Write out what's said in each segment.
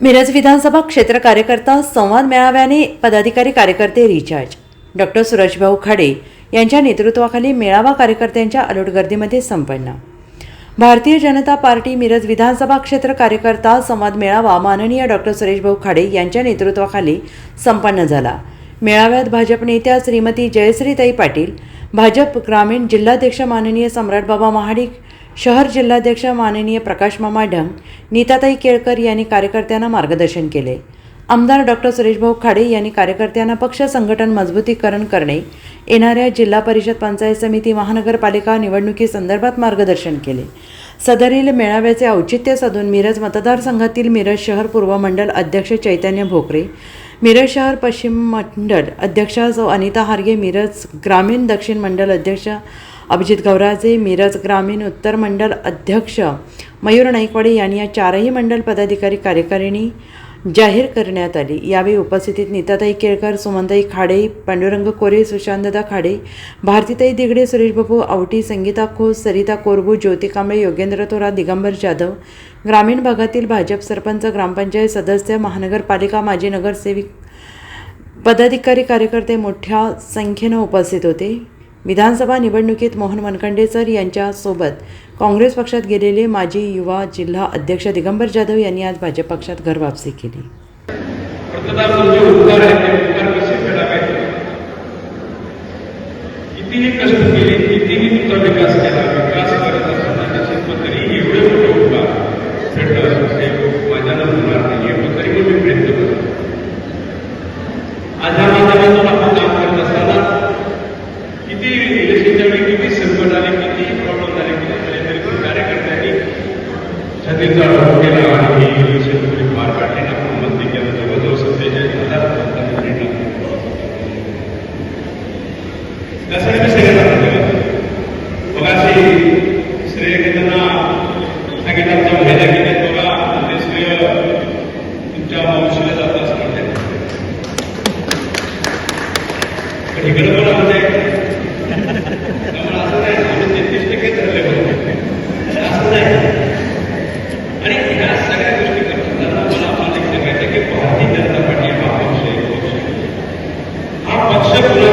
मिरज विधानसभा क्षेत्र कार्यकर्ता संवाद मेळाव्याने पदाधिकारी कार्यकर्ते रिचार्ज. डॉक्टर सुरजभाऊ खाडे यांच्या नेतृत्वाखाली मेळावा कार्यकर्त्यांच्या अलोट गर्दीमध्ये संपन्न. भारतीय जनता पार्टी मिरज विधानसभा क्षेत्र कार्यकर्ता संवाद मेळावा माननीय डॉक्टर सुरेशभाऊ खाडे यांच्या नेतृत्वाखाली संपन्न झाला. मेळाव्यात भाजप नेत्या श्रीमती जयश्रीताई पाटील भाजप ग्रामीण जिल्हाध्यक्ष माननीय सम्राटबाबा महाडिक शहर जिल्हाध्यक्ष माननीय प्रकाश मामा ढंग नीताताई केळकर यांनी कार्यकर्त्यांना मार्गदर्शन केले. आमदार डॉक्टर सुरेशभाऊ खाडे यांनी कार्यकर्त्यांना पक्ष संघटन मजबूतीकरण करणे येणाऱ्या जिल्हा परिषद पंचायत समिती महानगरपालिका निवडणुकीसंदर्भात मार्गदर्शन केले. सदरील मेळाव्याचे औचित्य साधून मिरज मतदारसंघातील मिरज शहर पूर्व मंडल अध्यक्ष चैतन्य भोकरे मिरज शहर पश्चिम मंडल अध्यक्षा सौ अनिता हार्गे मिरज ग्रामीण दक्षिण मंडल अध्यक्ष अभिजित गौराजे मिरज ग्रामीण उत्तर मंडल अध्यक्ष मयूर नाईकवाडे यांनी या चारही मंडल पदाधिकारी कार्यकारिणी जाहीर करण्यात आली. यावेळी उपस्थितीत नीताताई केळकर सुमनताई खाडे पांडुरंग कोरे सुशांतदा खाडे भारतीताई दिगडे सुरेश बाबू आवटी संगीता खोस सरिता कोरबू ज्योती कांबळे योगेंद्र थोरा दिगंबर जाधव ग्रामीण भागातील भाजप सरपंच ग्रामपंचायत सदस्य महानगरपालिका माजी नगरसेविक पदाधिकारी कार्यकर्ते मोठ्या संख्येनं उपस्थित होते. विधानसभा निवडणुकीत मोहन मनखंडे सर यांच्यासोबत काँग्रेस पक्षात गेलेले माजी युवा जिल्हा अध्यक्ष दिगंबर जाधव यांनी आज भाजप पक्षात घरवापसी केली. इकडे पण म्हणजे असं नाही आम्ही तेहतीस टक्के बरोबर असं नाही आणि ह्या सगळ्या गोष्टी मला मला सांगायचं की भारतीय जनता पार्टी हा पक्ष हा पक्ष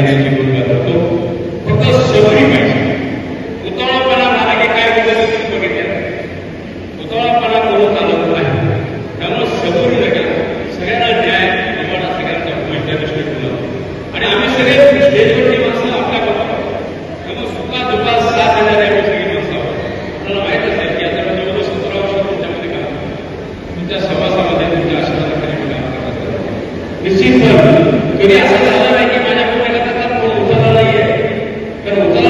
पक्ष Pero usted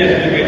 Amen.